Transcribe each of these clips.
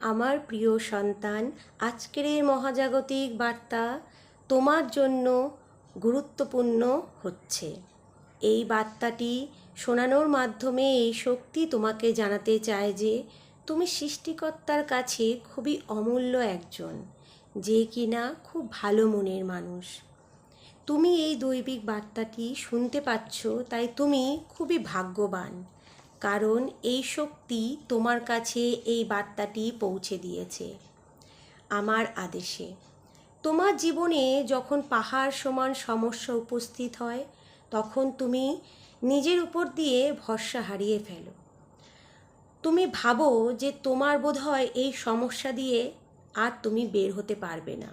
আমার প্রিয় সন্তান, আজকের এই মহাজাগতিক বার্তা তোমার জন্য গুরুত্বপূর্ণ হচ্ছে। এই বার্তাটি শোনানোর মাধ্যমে এই শক্তি তোমাকে জানাতে চায় যে তুমি সৃষ্টিকর্তার কাছে খুবই অমূল্য একজন, যে কিনা খুব ভালো মনের মানুষ। তুমি এই দৈবিক বার্তাটি শুনতে পাচ্ছ, তাই তুমি খুবই ভাগ্যবান। কারণ এই শক্তি তোমার কাছে এই বার্তাটি পৌঁছে দিয়েছে। আমার আদেশে। তোমার জীবনে যখন পাহাড় সমান সমস্যা উপস্থিত হয়, তখন তুমি নিজের উপর দিয়ে ভরসা হারিয়ে ফেলো। তুমি ভাবো যে তোমার বোধহয় এই সমস্যা দিয়ে আর তুমি বের হতে পারবে না।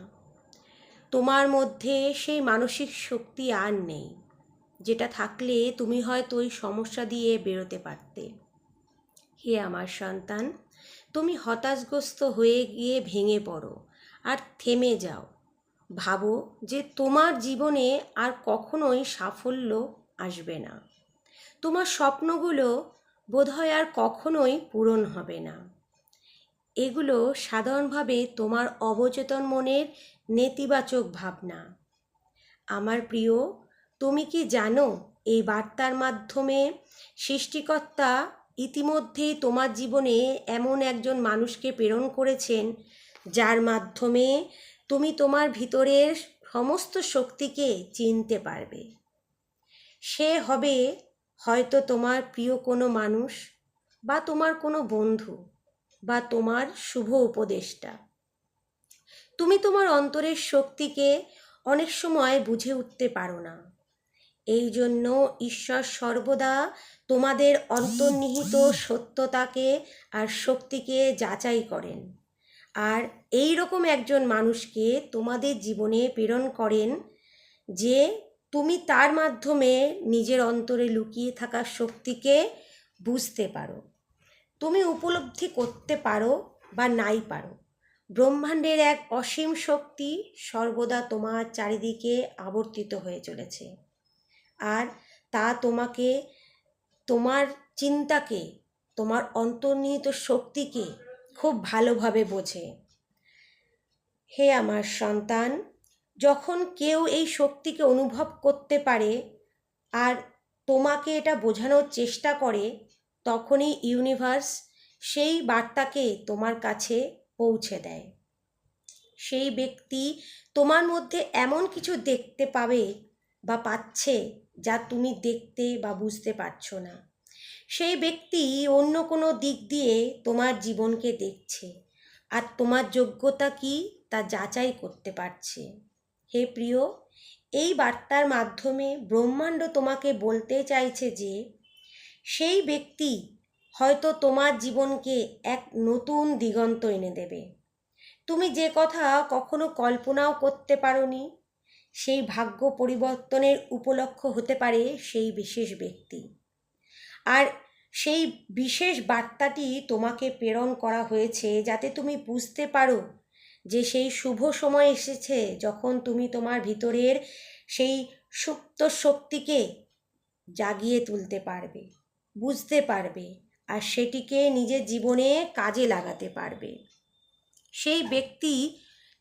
তোমার মধ্যে সেই মানসিক শক্তি আর নেই। যেটা থাকলে তুমি হয়তো ওই সমস্যা দিয়ে বেরোতে পারতে। হে আমার সন্তান, তুমি হতাশগ্রস্ত হয়ে গিয়ে ভেঙে পড়ো আর থেমে যাও। ভাবো যে তোমার জীবনে আর কখনোই সাফল্য আসবে না। তোমার স্বপ্নগুলো বোধহয় আর কখনোই পূরণ হবে না। এগুলো সাধারণভাবে তোমার অবচেতন মনের নেতিবাচক ভাবনা। আমার প্রিয় তুমি কি জানো, এই বার্তার মাধ্যমে সৃষ্টিকর্তা ইতিমধ্যেই তোমার জীবনে এমন একজন মানুষকে প্রেরণ করেছেন, যার মাধ্যমে তুমি তোমার ভিতরের সমস্ত শক্তিকে চিনতে পারবে। সে হবে হয়তো তোমার প্রিয় কোনো মানুষ বা তোমার কোনো বন্ধু বা তোমার শুভ উপদেষ্টা। তুমি তোমার অন্তরের শক্তিকে অনেক সময় বুঝে উঠতে পারো না। এই জন্য ঈশ্বর সর্বদা তোমাদের অন্তর্নিহিত সত্যতাকে আর শক্তিকে যাচাই করেন। আর এই রকম একজন মানুষকে তোমাদের জীবনে প্রেরণ করেন যে তুমি তার মাধ্যমে নিজের অন্তরে লুকিয়ে থাকা শক্তিকে বুঝতে পারো। তুমি উপলব্ধি করতে পারো বা নাই পারো। ব্রহ্মাণ্ডের এক অসীম শক্তি সর্বদা তোমার চারিদিকে আবর্তিত হয়ে চলেছে। আর তা তোমাকে, তোমার চিন্তাকে, তোমার অন্তর্নিহিত শক্তিকে খুব ভালোভাবে বোঝে। হে আমার সন্তান, যখন কেউ এই শক্তিকে অনুভব করতে পারে আর তোমাকে এটা বোঝানোর চেষ্টা করে, তখনই ইউনিভার্স সেই বার্তাকে তোমার কাছে পৌঁছে দেয়। সেই ব্যক্তি তোমার মধ্যে এমন কিছু দেখতে পাবে বা পাচ্ছে যা তুমি দেখতে বা বুঝতে পারছ না। সেই ব্যক্তি অন্য কোনো দিক দিয়ে তোমার জীবনকে দেখছে আর তোমার যোগ্যতা কি তা যাচাই করতে পারছে। হে প্রিয়, এই বার্তার মাধ্যমে ব্রহ্মাণ্ড তোমাকে বলতে চাইছে যে, সেই ব্যক্তি হয়তো তোমার জীবনকে এক নতুন দিগন্ত এনে দেবে। তুমি যে কথা কখনো কল্পনাও করতে পারোনি সেই ভাগ্য পরিবর্তনের উপলক্ষ হতে পারে সেই বিশেষ ব্যক্তি। আর সেই বিশেষ বার্তাটি তোমাকে প্রেরণ করা হয়েছে যাতে তুমি বুঝতে পারো যে সেই শুভ সময় এসেছে যখন তুমি তোমার ভিতরের সেই সুপ্ত শক্তিকে জাগিয়ে তুলতে পারবে, বুঝতে পারবে আর সেটিকে নিজের জীবনে কাজে লাগাতে পারবে। সেই ব্যক্তি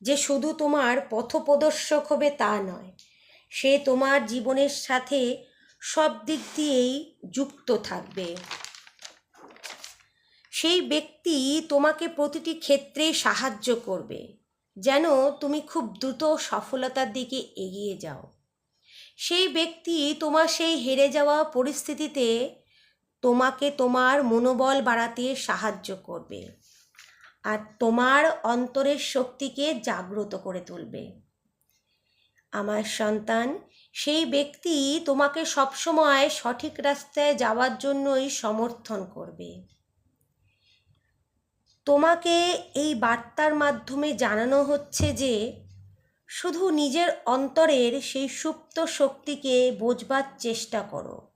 যে শুধু তোমার পথপ্রদর্শক হবে তা নয়, সে তোমার জীবনের সাথে সব দিক দিয়েই যুক্ত থাকবে। সেই ব্যক্তি তোমাকে প্রতিটি ক্ষেত্রে সাহায্য করবে, যেন তুমি খুব দ্রুত সফলতার দিকে এগিয়ে যাও। সেই ব্যক্তি তোমার সেই হেরে যাওয়া পরিস্থিতিতে তোমাকে তোমার মনোবল বাড়াতে সাহায্য করবে। আর তোমার অন্তরের শক্তিকে জাগ্রত করে তুলবে। আমার সন্তান, সেই ব্যক্তি তোমাকে সবসময় সঠিক রাস্তায় যাওয়ার জন্যই সমর্থন করবে। তোমাকে এই বার্তার মাধ্যমে জানানো হচ্ছে যে, শুধু নিজের অন্তরের সেই সুপ্ত শক্তিকে বোঝবার চেষ্টা করো,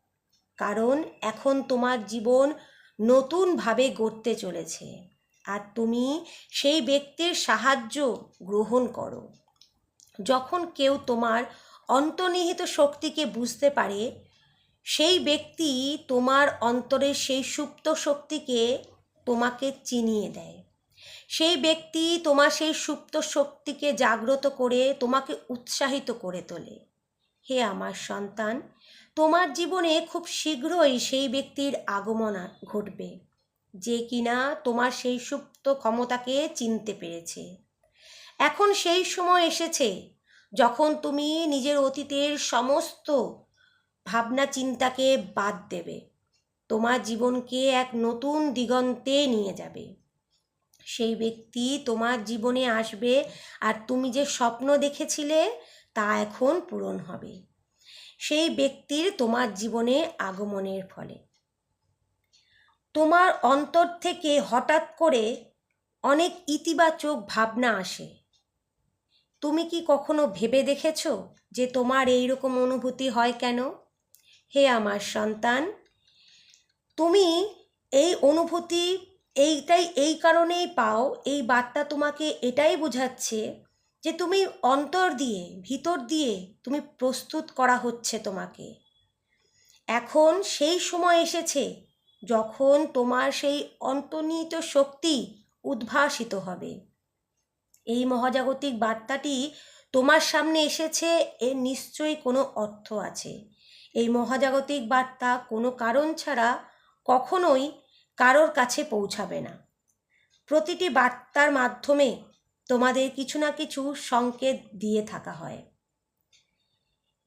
কারণ এখন তোমার জীবন নতুনভাবে গড়তে চলেছে। আর তুমি সেই ব্যক্তির সাহায্য গ্রহণ করো। যখন কেউ তোমার অন্তর্নিহিত শক্তিকে বুঝতে পারে, সেই ব্যক্তি তোমার অন্তরের সেই সুপ্ত শক্তিকে তোমাকে চিনিয়ে দেয়। সেই ব্যক্তি তোমার সেই সুপ্ত শক্তিকে জাগ্রত করে তোমাকে উৎসাহিত করে তোলে। হে আমার সন্তান, তোমার জীবনে খুব শীঘ্রই সেই ব্যক্তির আগমন ঘটবে। যে কিনা তোমার সেই সুপ্ত ক্ষমতাকে চিনতে পেরেছে। এখন সেই সময় এসেছে যখন তুমি নিজের অতীতের সমস্ত ভাবনা চিন্তাকে বাদ দেবে। তোমার জীবনকে এক নতুন দিগন্তে নিয়ে যাবে। সেই ব্যক্তি তোমার জীবনে আসবে আর তুমি যে স্বপ্ন দেখেছিলে তা এখন পূরণ হবে। সেই ব্যক্তির তোমার জীবনে আগমনের ফলে। তোমার অন্তর থেকে হঠাৎ করে অনেক ইতিবাচক ভাবনা আসে। তুমি কি কখনো ভেবে দেখেছ যে তোমার এই রকম অনুভূতি হয় কেন? হে আমার সন্তান, তুমি এই অনুভূতি, এইটাই, এই কারণেই পাও, এই বার্তা তোমাকে এটাই বোঝাচ্ছে যে তুমি অন্তর দিয়ে, ভিতর দিয়ে তুমি প্রস্তুত করা হচ্ছে তোমাকে। এখন সেই সময় এসেছে যখন তোমার সেই অন্তর্নিহিত শক্তি উদ্ভাসিত হবে। এই মহাজাগতিক বার্তাটি তোমার সামনে এসেছে, এর নিশ্চয়ই কোনো অর্থ আছে। এই মহাজাগতিক বার্তা কোনো কারণ ছাড়া কখনোই কারোর কাছে পৌঁছাবে না। প্রতিটি বার্তার মাধ্যমে তোমাদের কিছু না কিছু সংকেত দিয়ে থাকা হয়।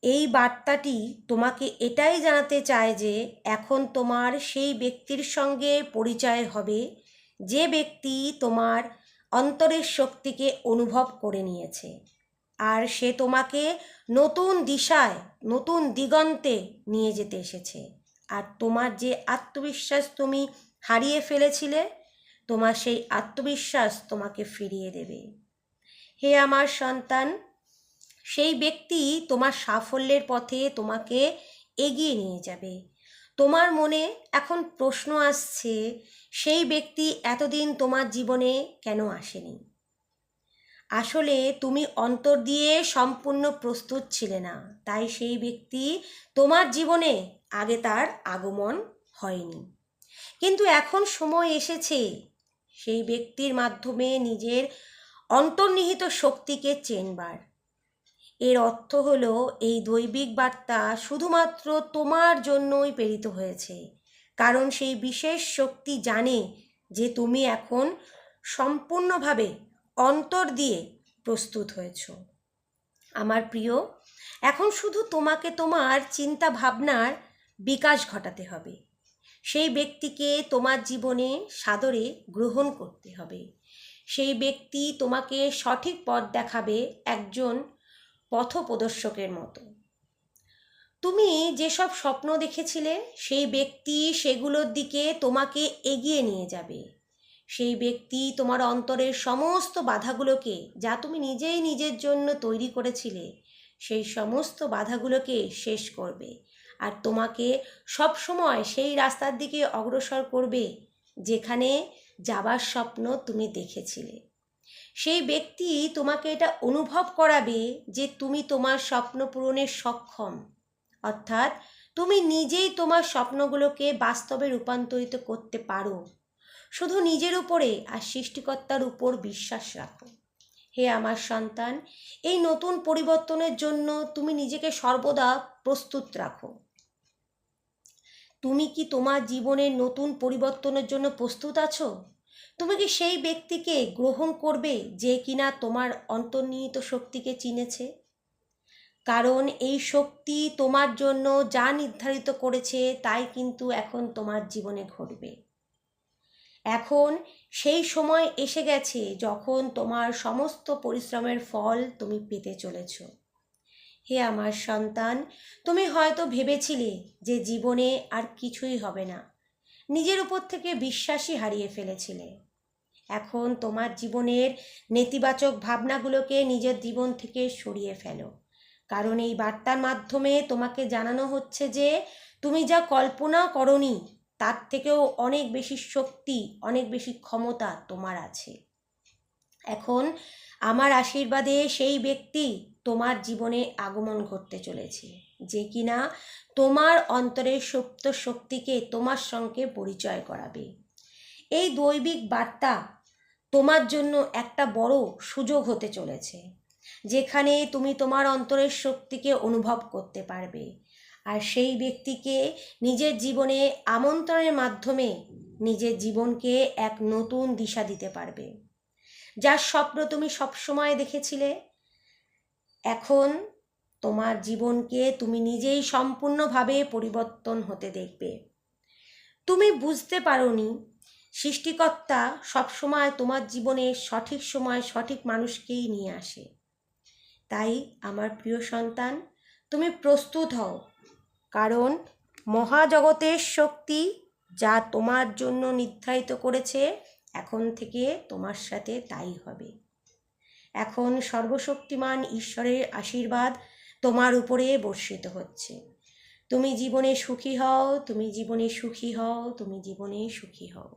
এই বার্তাটি তোমাকে এটাই জানাতে চায় যে এখন তোমার সেই ব্যক্তির সঙ্গে পরিচয় হবে, যে ব্যক্তি তোমার অন্তরের শক্তিকে অনুভব করে নিয়েছে। আর সে তোমাকে নতুন দিশায়, নতুন দিগন্তে নিয়ে যেতে এসেছে। আর তোমার যে আত্মবিশ্বাস তুমি হারিয়ে ফেলেছিলে, তোমার সেই আত্মবিশ্বাস তোমাকে ফিরিয়ে দেবে। হে আমার সন্তান সেই ব্যক্তি তোমার সাফল্যের পথে তোমাকে এগিয়ে নিয়ে যাবে। তোমার মনে এখন প্রশ্ন আসছে, সেই ব্যক্তি এতদিন তোমার জীবনে কেন আসেনি? আসলে তুমি অন্তর দিয়ে সম্পূর্ণ প্রস্তুত ছিলে না, তাই সেই ব্যক্তি তোমার জীবনে আগে তার আগমন হয়নি। কিন্তু এখন সময় এসেছে, সেই ব্যক্তির মাধ্যমে নিজের অন্তর্নিহিত শক্তিকে চেনবার। এর অর্থ হলো, এই দৈবিক বার্তা শুধুমাত্র তোমার জন্যই প্রেরিত হয়েছে। কারণ সেই বিশেষ শক্তি জানে যে তুমি এখন সম্পূর্ণভাবে অন্তর দিয়ে প্রস্তুত হয়েছ। আমার প্রিয়, এখন শুধু তোমাকে তোমার চিন্তা ভাবনার বিকাশ ঘটাতে হবে। সেই ব্যক্তিকে তোমার জীবনে সাদরে গ্রহণ করতে হবে। সেই ব্যক্তি তোমাকে সঠিক পথ দেখাবে একজন পথপ্রদর্শকের মতো। তুমি যেসব স্বপ্ন দেখেছিলে, সেই ব্যক্তি সেগুলোর দিকে তোমাকে এগিয়ে নিয়ে যাবে। সেই ব্যক্তি তোমার অন্তরের সমস্ত বাধাগুলোকে, যা তুমি নিজেই নিজের জন্য তৈরি করেছিলে, সেই সমস্ত বাধাগুলোকে শেষ করবে। আর তোমাকে সব সময় সেই রাস্তার দিকে অগ্রসর করবে, যেখানে যাবার স্বপ্ন তুমি দেখেছিলে। সেই ব্যক্তি তোমাকে এটা অনুভব করাবে যে তুমি তোমার স্বপ্ন পূরণের সক্ষম। অর্থাৎ তুমি নিজেই তোমার স্বপ্নগুলোকে বাস্তবে রূপান্তরিত করতে পারো। শুধু নিজের উপরে আর সৃষ্টিকর্তার উপর বিশ্বাস রাখো। হে আমার সন্তান, এই নতুন পরিবর্তনের জন্য তুমি নিজেকে সর্বদা প্রস্তুত রাখো। তুমি কি তোমার জীবনের নতুন পরিবর্তনের জন্য প্রস্তুত আছো? তুমি কি সেই ব্যক্তিকে গ্রহণ করবে যে কিনা তোমার অন্তর্নিহিত শক্তিকে চিনেছে? কারণ এই শক্তি তোমার জন্য যা নির্ধারিত করেছে তাই কিন্তু এখন তোমার জীবনে ঘটবে। এখন সেই সময় এসে গেছে যখন তোমার সমস্ত পরিশ্রমের ফল তুমি পেতে চলেছ। হে আমার সন্তান, তুমি হয়তো ভেবেছিলে যে জীবনে আর কিছুই হবে না। নিজের উপর থেকে বিশ্বাসই হারিয়ে ফেলেছিলে। এখন তোমার জীবনের নেতিবাচক ভাবনাগুলোকে নিজের জীবন থেকে সরিয়ে ফেলো। কারণ এই বার্তার মাধ্যমে তোমাকে জানানো হচ্ছে যে, তুমি যা কল্পনা করনি, তার থেকেও অনেক বেশি শক্তি, অনেক বেশি ক্ষমতা তোমার আছে। এখন আমার আশীর্বাদে সেই ব্যক্তি তোমার জীবনে আগমন ঘটতে চলেছে, যে কিনা তোমার অন্তরের সুপ্ত শক্তিকে তোমার সঙ্গে পরিচয় করাবে। এই দৈবিক বার্তা তোমার জন্য একটা বড় সুযোগ হতে চলেছে, যেখানে তুমি তোমার অন্তরের শক্তিকে অনুভব করতে পারবে। আর সেই ব্যক্তিকে নিজের জীবনে আমন্ত্রণের মাধ্যমে নিজের জীবনকে এক নতুন দিশা দিতে পারবে। যার স্বপ্ন তুমি সবসময় দেখেছিলে এখন তোমার জীবনকে তুমি নিজেই সম্পূর্ণভাবে পরিবর্তন হতে দেখবে। তুমি বুঝতে পারোনি, সৃষ্টিকর্তা সবসময় তোমার জীবনে সঠিক সময় সঠিক মানুষকেই নিয়ে আসে। তাই আমার প্রিয় সন্তান, তুমি প্রস্তুত হও, কারণ মহাজগতের শক্তি যা তোমার জন্য নির্ধারিত করেছে এখন থেকে তোমার সাথে তাই হবে। এখন সর্বশক্তিমান ঈশ্বরের আশীর্বাদ তোমার উপরে বর্ষিত হচ্ছে। তুমি জীবনে সুখী হও, তুমি জীবনে সুখী হও, তুমি জীবনে সুখী হও।